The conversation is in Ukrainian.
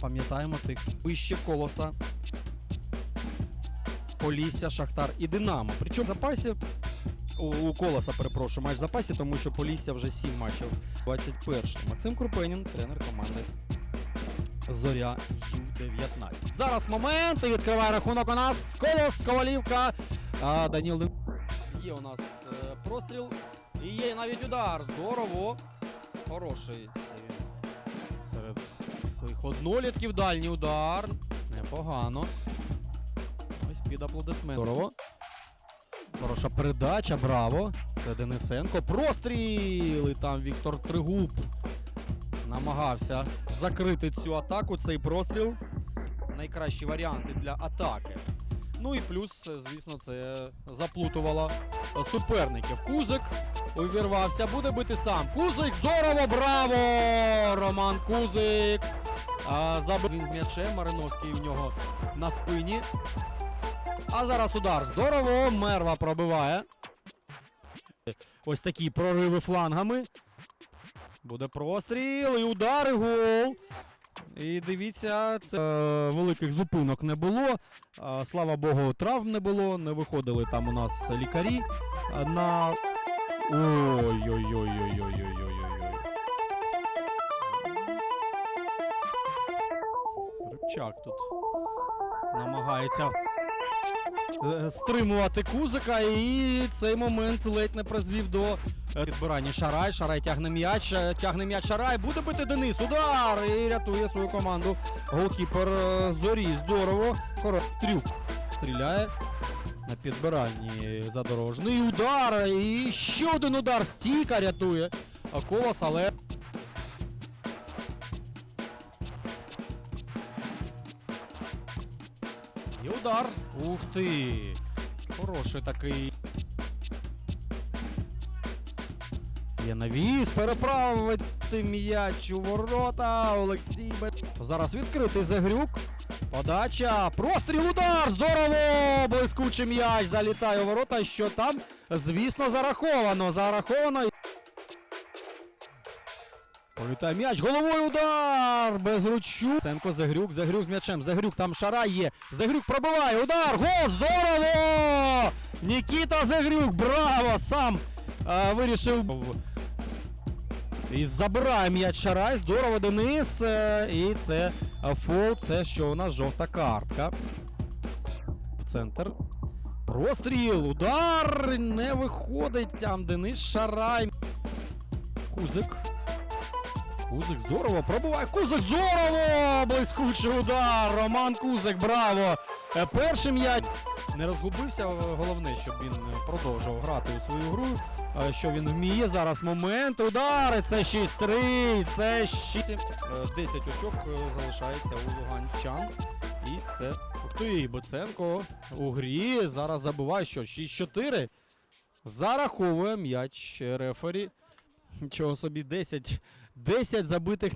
Пам'ятаємо тих вище колоса. Полісся, Шахтар і Динамо. Причому в запасі у, колоса, перепрошую, матч в запасі, тому що Полісся вже 7 матчів 21. Максим Крупенін, тренер команди Зоря Ю-19. Зараз момент і відкриває рахунок у нас Колос, Ковалівка. А, Даніл Дин- Є у нас е, простріл. І є навіть удар. Здорово. Хороший. Серед своїх однолітків дальній удар. Непогано. Ось під аплодисмент. Здорово. Хороша передача, браво. Це Денисенко. Простріл! І там Віктор Тригуб намагався закрити цю атаку. Цей простріл. Найкращі варіанти для атаки. Ну і плюс, звісно, це заплутувало суперників. Кузик увірвався, буде бити сам. Кузик, здорово, браво! Роман Кузик. Забив він з м'ячем. Мариновський в нього на спині. А зараз удар. Здорово. Мерва пробиває. Ось такі прориви флангами. Буде простріл. І удар, і гол. І дивіться, це е, великих зупинок не було. Слава Богу, травм не було. Не виходили там у нас лікарі. На. Ой-ой-ой-ой-ой-ой-ой-ой. Рибчак тут намагається стримувати кузика, і цей момент ледь не призвів до е, підбирання Шарай. Шарай тягне м'яч, е, тягне м'яч Шарай. Буде бити Денис. Удар! І рятує свою команду. Голкіпер е, Зорі. Здорово. Хороший трюк. Стріляє. На підбиранні задорожний удар. І ще один удар. Стійка рятує. Колос, але. І удар. Ух ти. Хороший такий. Є навіс, переправити м'яч у ворота. Олексій Бе... Зараз відкритий Загрюк. Подача. Простріл удар. Здорово! Блискучий м'яч залітає у ворота. Що там? Звісно, зараховано. Зараховано. Пролітає м'яч, головою удар! Без ручу. Сенко Загрюк, Загрюк з м'ячем. Загрюк там шара є. Загрюк пробиває. Удар! Гол! Здорово! Нікіта Загрюк, браво! Сам а, вирішив. І забирає м'яч Шарай. Здорово, Денис. Е, І це е, фол. Це що у нас жовта картка. В центр. Простріл. Удар! Не виходить там Денис Шарай. Кузик. Кузик здорово пробиває. Кузик здорово! Блискучий удар! Роман Кузик, браво! Е, Перший м'яч не розгубився. е, Головне, щоб він е, продовжував грати у свою гру. Що він вміє. Зараз момент. Удари. Це 6-3. Це 6. Е, 10 очок залишається у Луганчан. І це. Ух ти, Беценко у грі. Зараз забуває, що 6-4. Зараховує м'яч рефері. Нічого собі 10 10 забитих.